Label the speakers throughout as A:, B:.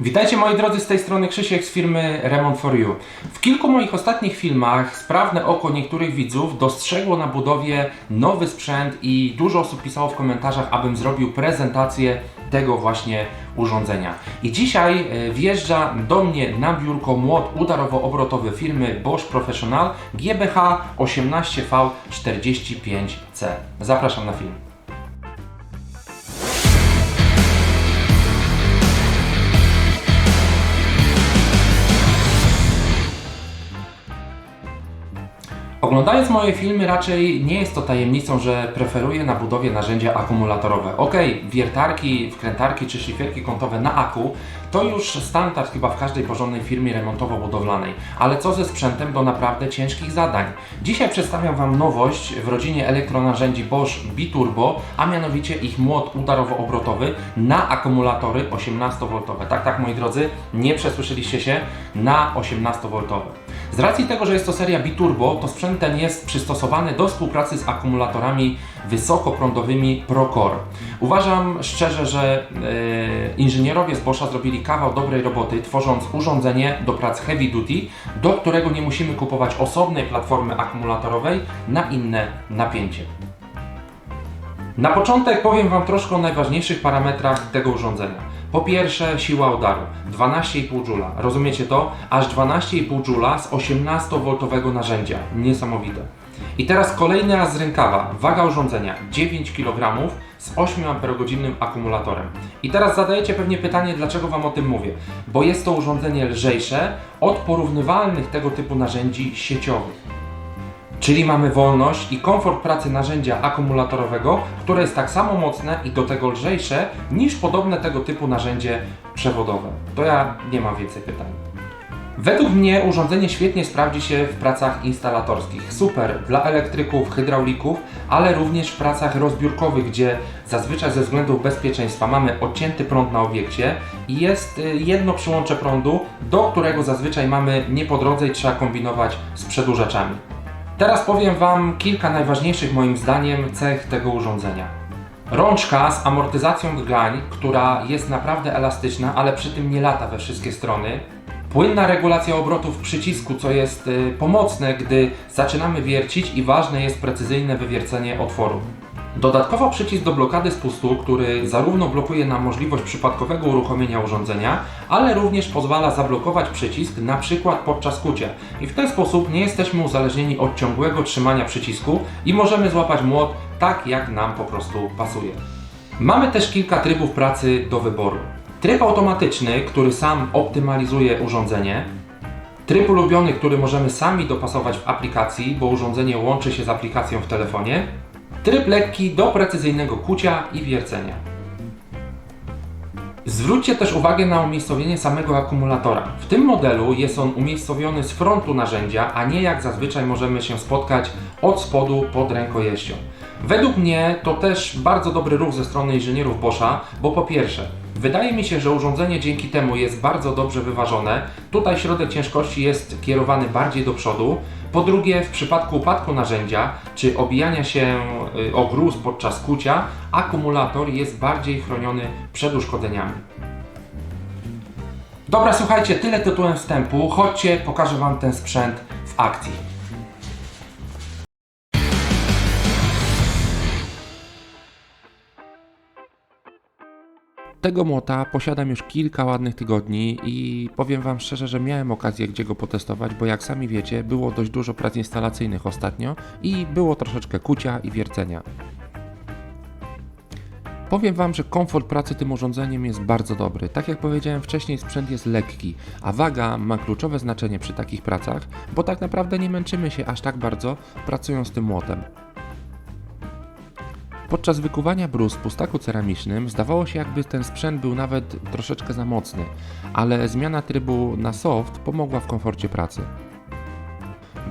A: Witajcie moi drodzy, z tej strony Krzysiek z firmy Remont for You. W kilku moich ostatnich filmach sprawne oko niektórych widzów dostrzegło na budowie nowy sprzęt i dużo osób pisało w komentarzach, abym zrobił prezentację tego właśnie urządzenia. I dzisiaj e, wjeżdża do mnie na biurko młot udarowo-obrotowy firmy Bosch Professional GBH 18V45C. Zapraszam na film. Oglądając moje filmy, raczej nie jest to tajemnicą, że preferuję na budowie narzędzia akumulatorowe. Ok, wiertarki, wkrętarki czy szlifierki kątowe na aku to już standard chyba w każdej porządnej firmie remontowo-budowlanej. Ale co ze sprzętem do naprawdę ciężkich zadań? Dzisiaj przedstawiam Wam nowość w rodzinie elektronarzędzi Bosch Biturbo, a mianowicie ich młot udarowo-obrotowy na akumulatory 18V. Tak, tak moi drodzy, nie przesłyszeliście się, na 18V. Z racji tego, że jest to seria Biturbo, to sprzęt ten jest przystosowany do współpracy z akumulatorami wysokoprądowymi Procore. Uważam szczerze, że e, inżynierowie z Boscha zrobili kawał dobrej roboty, tworząc urządzenie do prac heavy duty, do którego nie musimy kupować osobnej platformy akumulatorowej na inne napięcie. Na początek powiem Wam troszkę o najważniejszych parametrach tego urządzenia. Po pierwsze, siła udaru 12,5 Joule. Rozumiecie to? Aż 12,5 Joule z 18V narzędzia. Niesamowite. I teraz kolejny raz z rękawa. Waga urządzenia 9 kg z 8 Ah akumulatorem. I teraz zadajecie pewnie pytanie, dlaczego Wam o tym mówię. Bo jest to urządzenie lżejsze od porównywalnych tego typu narzędzi sieciowych. Czyli mamy wolność i komfort pracy narzędzia akumulatorowego, które jest tak samo mocne i do tego lżejsze niż podobne tego typu narzędzie przewodowe. To ja nie mam więcej pytań. Według mnie urządzenie świetnie sprawdzi się w pracach instalatorskich. Super dla elektryków, hydraulików, ale również w pracach rozbiórkowych, gdzie zazwyczaj ze względów bezpieczeństwa mamy odcięty prąd na obiekcie i jest y, jedno przyłącze prądu, do którego zazwyczaj mamy nie po drodze i trzeba kombinować z przedłużaczami. Teraz powiem Wam kilka najważniejszych moim zdaniem cech tego urządzenia. Rączka z amortyzacją glań, która jest naprawdę elastyczna, ale przy tym nie lata we wszystkie strony. Płynna regulacja obrotów przycisku, co jest y, pomocne, gdy zaczynamy wiercić i ważne jest precyzyjne wywiercenie otworu. Dodatkowo przycisk do blokady spustu, który zarówno blokuje nam możliwość przypadkowego uruchomienia urządzenia, ale również pozwala zablokować przycisk na przykład podczas kucia. I w ten sposób nie jesteśmy uzależnieni od ciągłego trzymania przycisku i możemy złapać młot tak jak nam po prostu pasuje. Mamy też kilka trybów pracy do wyboru. Tryb automatyczny, który sam optymalizuje urządzenie. Tryb ulubiony, który możemy sami dopasować w aplikacji, bo urządzenie łączy się z aplikacją w telefonie. Tryb lekki do precyzyjnego kucia i wiercenia. Zwróćcie też uwagę na umiejscowienie samego akumulatora. W tym modelu jest on umiejscowiony z frontu narzędzia, a nie jak zazwyczaj możemy się spotkać od spodu pod rękojeścią. Według mnie to też bardzo dobry ruch ze strony inżynierów Boscha, bo po pierwsze, wydaje mi się, że urządzenie dzięki temu jest bardzo dobrze wyważone. Tutaj środek ciężkości jest kierowany bardziej do przodu. Po drugie, w przypadku upadku narzędzia czy obijania się y, o gruz podczas kucia, akumulator jest bardziej chroniony przed uszkodzeniami. Dobra, słuchajcie, tyle tytułem wstępu. Chodźcie, pokażę Wam ten sprzęt w akcji. Tego młota posiadam już kilka ładnych tygodni i powiem Wam szczerze, że miałem okazję gdzie go potestować, bo jak sami wiecie, było dość dużo prac instalacyjnych ostatnio i było troszeczkę kucia i wiercenia. Powiem Wam, że komfort pracy tym urządzeniem jest bardzo dobry. Tak jak powiedziałem wcześniej, sprzęt jest lekki, a waga ma kluczowe znaczenie przy takich pracach, bo tak naprawdę nie męczymy się aż tak bardzo pracując tym młotem. Podczas wykuwania bruz w pustaku ceramicznym zdawało się jakby ten sprzęt był nawet troszeczkę za mocny, ale zmiana trybu na soft pomogła w komforcie pracy.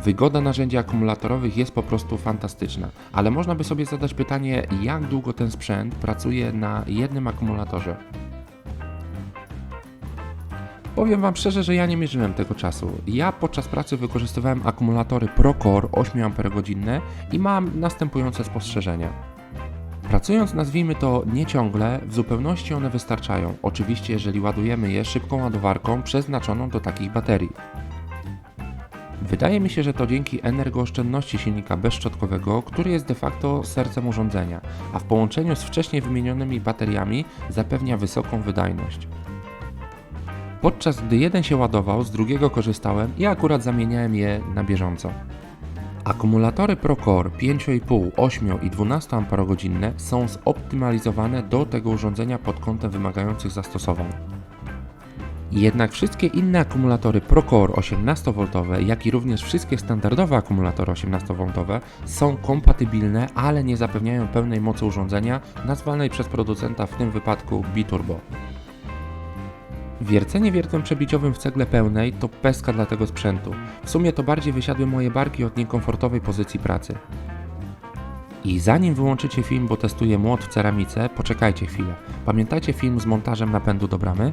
A: Wygoda narzędzi akumulatorowych jest po prostu fantastyczna, ale można by sobie zadać pytanie, jak długo ten sprzęt pracuje na jednym akumulatorze. Powiem Wam szczerze, że ja nie mierzyłem tego czasu. Ja podczas pracy wykorzystywałem akumulatory ProCore 8 Ah i mam następujące spostrzeżenia. Pracując, nazwijmy to nie ciągle, w zupełności one wystarczają. Oczywiście, jeżeli ładujemy je szybką ładowarką przeznaczoną do takich baterii. Wydaje mi się, że to dzięki energooszczędności silnika bezszczotkowego, który jest de facto sercem urządzenia, a w połączeniu z wcześniej wymienionymi bateriami zapewnia wysoką wydajność. Podczas gdy jeden się ładował, z drugiego korzystałem i akurat zamieniałem je na bieżąco. Akumulatory ProCore 5,5, 8 i 12 Ah są zoptymalizowane do tego urządzenia pod kątem wymagających zastosowań. Jednak wszystkie inne akumulatory ProCore 18V, jak i również wszystkie standardowe akumulatory 18V są kompatybilne, ale nie zapewniają pełnej mocy urządzenia, nazwanej przez producenta w tym wypadku Biturbo. Wiercenie wiertłem przebiciowym w cegle pełnej to pestka dla tego sprzętu. W sumie to bardziej wysiadły moje barki od niekomfortowej pozycji pracy. I zanim wyłączycie film, bo testuję młot w ceramice, poczekajcie chwilę. Pamiętacie film z montażem napędu do bramy?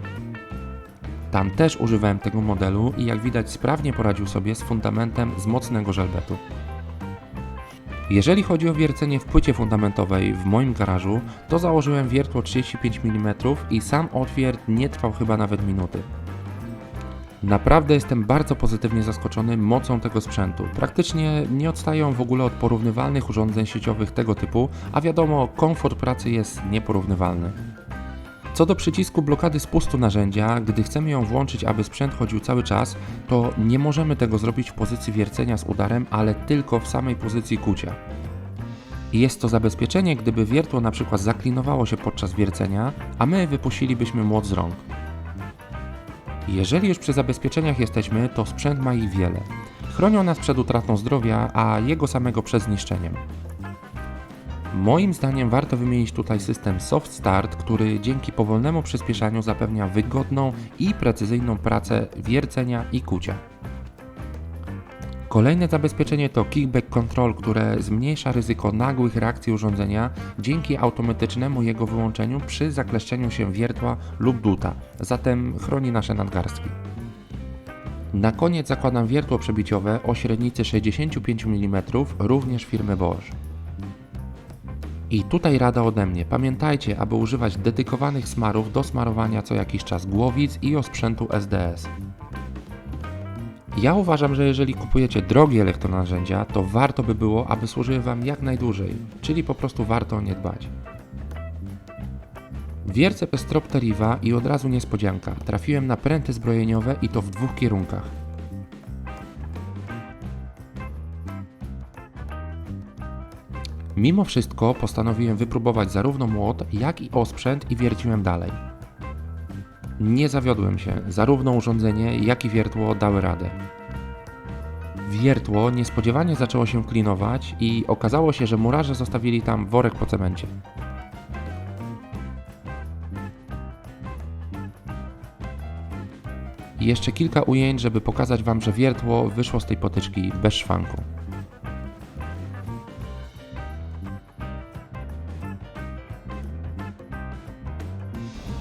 A: Tam też używałem tego modelu i jak widać sprawnie poradził sobie z fundamentem z mocnego żelbetu. Jeżeli chodzi o wiercenie w płycie fundamentowej w moim garażu, to założyłem wiertło 35 mm i sam otwiert nie trwał chyba nawet minuty. Naprawdę jestem bardzo pozytywnie zaskoczony mocą tego sprzętu. Praktycznie nie odstają w ogóle od porównywalnych urządzeń sieciowych tego typu, a wiadomo, komfort pracy jest nieporównywalny. Co do przycisku blokady spustu narzędzia, gdy chcemy ją włączyć, aby sprzęt chodził cały czas, to nie możemy tego zrobić w pozycji wiercenia z udarem, ale tylko w samej pozycji kucia. Jest to zabezpieczenie, gdyby wiertło na przykład zaklinowało się podczas wiercenia, a my wypuścilibyśmy młot z rąk. Jeżeli już przy zabezpieczeniach jesteśmy, to sprzęt ma ich wiele. Chronią nas przed utratą zdrowia, a jego samego przed zniszczeniem. Moim zdaniem warto wymienić tutaj system Soft Start, który dzięki powolnemu przyspieszaniu zapewnia wygodną i precyzyjną pracę wiercenia i kucia. Kolejne zabezpieczenie to Kickback Control, które zmniejsza ryzyko nagłych reakcji urządzenia dzięki automatycznemu jego wyłączeniu przy zakleszczeniu się wiertła lub duta, zatem chroni nasze nadgarstki. Na koniec zakładam wiertło przebiciowe o średnicy 65 mm, również firmy Bosch. I tutaj rada ode mnie. Pamiętajcie, aby używać dedykowanych smarów do smarowania co jakiś czas głowic i osprzętu SDS. Ja uważam, że jeżeli kupujecie drogie elektronarzędzia, to warto by było, aby służyły Wam jak najdłużej, czyli po prostu warto o nie dbać. Wiercę Pestropter Riva i od razu niespodzianka. Trafiłem na pręty zbrojeniowe i to w dwóch kierunkach. Mimo wszystko postanowiłem wypróbować zarówno młot, jak i osprzęt i wierciłem dalej. Nie zawiodłem się, zarówno urządzenie, jak i wiertło dały radę. Wiertło niespodziewanie zaczęło się klinować i okazało się, że murarze zostawili tam worek po cemencie. Jeszcze kilka ujęć, żeby pokazać Wam, że wiertło wyszło z tej potyczki bez szwanku.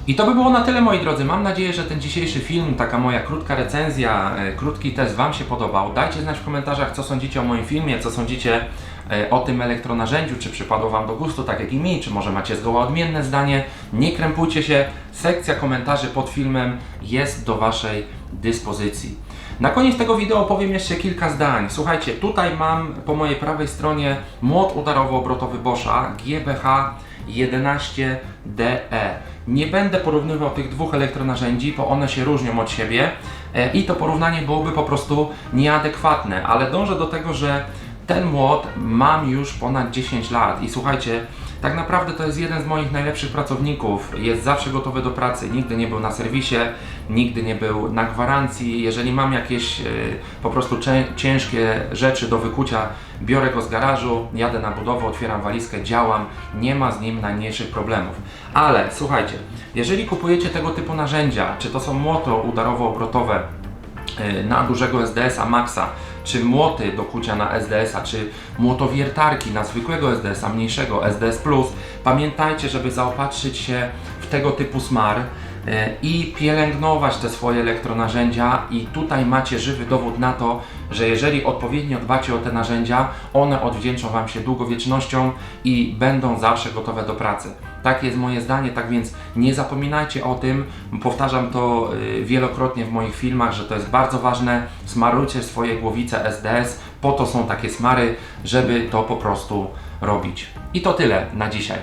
A: I to by było na tyle moi drodzy. Mam nadzieję, że ten dzisiejszy film, taka moja krótka recenzja, e, krótki test Wam się podobał. Dajcie znać w komentarzach, co sądzicie o moim filmie, co sądzicie e, o tym elektronarzędziu, czy przypadło Wam do gustu, tak jak i mi, czy może macie zgoła odmienne zdanie. Nie krępujcie się, sekcja komentarzy pod filmem jest do Waszej dyspozycji. Na koniec tego wideo powiem jeszcze kilka zdań. Słuchajcie, tutaj mam po mojej prawej stronie młot udarowo-obrotowy Boscha GBH 11DE. Nie będę porównywał tych dwóch elektronarzędzi, bo one się różnią od siebie e, i to porównanie byłoby po prostu nieadekwatne, ale dążę do tego, że ten młot mam już ponad 10 lat i słuchajcie, tak naprawdę to jest jeden z moich najlepszych pracowników. Jest zawsze gotowy do pracy, nigdy nie był na serwisie, nigdy nie był na gwarancji. Jeżeli mam jakieś y, po prostu ciężkie rzeczy do wykucia, biorę go z garażu, jadę na budowę, otwieram walizkę, działam, nie ma z nim najmniejszych problemów. Ale słuchajcie, jeżeli kupujecie tego typu narzędzia, czy to są młoto udarowo-obrotowe y, na dużego SDS-a Maxa, czy młoty do kucia na SDS-a, czy młotowiertarki na zwykłego SDS-a, mniejszego SDS+, pamiętajcie, żeby zaopatrzyć się w tego typu smar, i pielęgnować te swoje elektronarzędzia i tutaj macie żywy dowód na to, że jeżeli odpowiednio dbacie o te narzędzia, one odwdzięczą Wam się długowiecznością i będą zawsze gotowe do pracy. Tak jest moje zdanie, tak więc nie zapominajcie o tym. Powtarzam to y, wielokrotnie w moich filmach, że to jest bardzo ważne. Smarujcie swoje głowice SDS, po to są takie smary, żeby to po prostu robić. I to tyle na dzisiaj.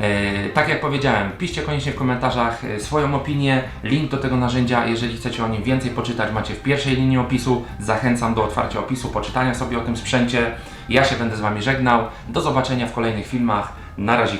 A: E, Tak jak powiedziałem, piszcie koniecznie w komentarzach e, swoją opinię, link do tego narzędzia, jeżeli chcecie o nim więcej poczytać, macie w pierwszej linii opisu. Zachęcam do otwarcia opisu, poczytania sobie o tym sprzęcie. Ja się będę z Wami żegnał. Do zobaczenia w kolejnych filmach. Na razie.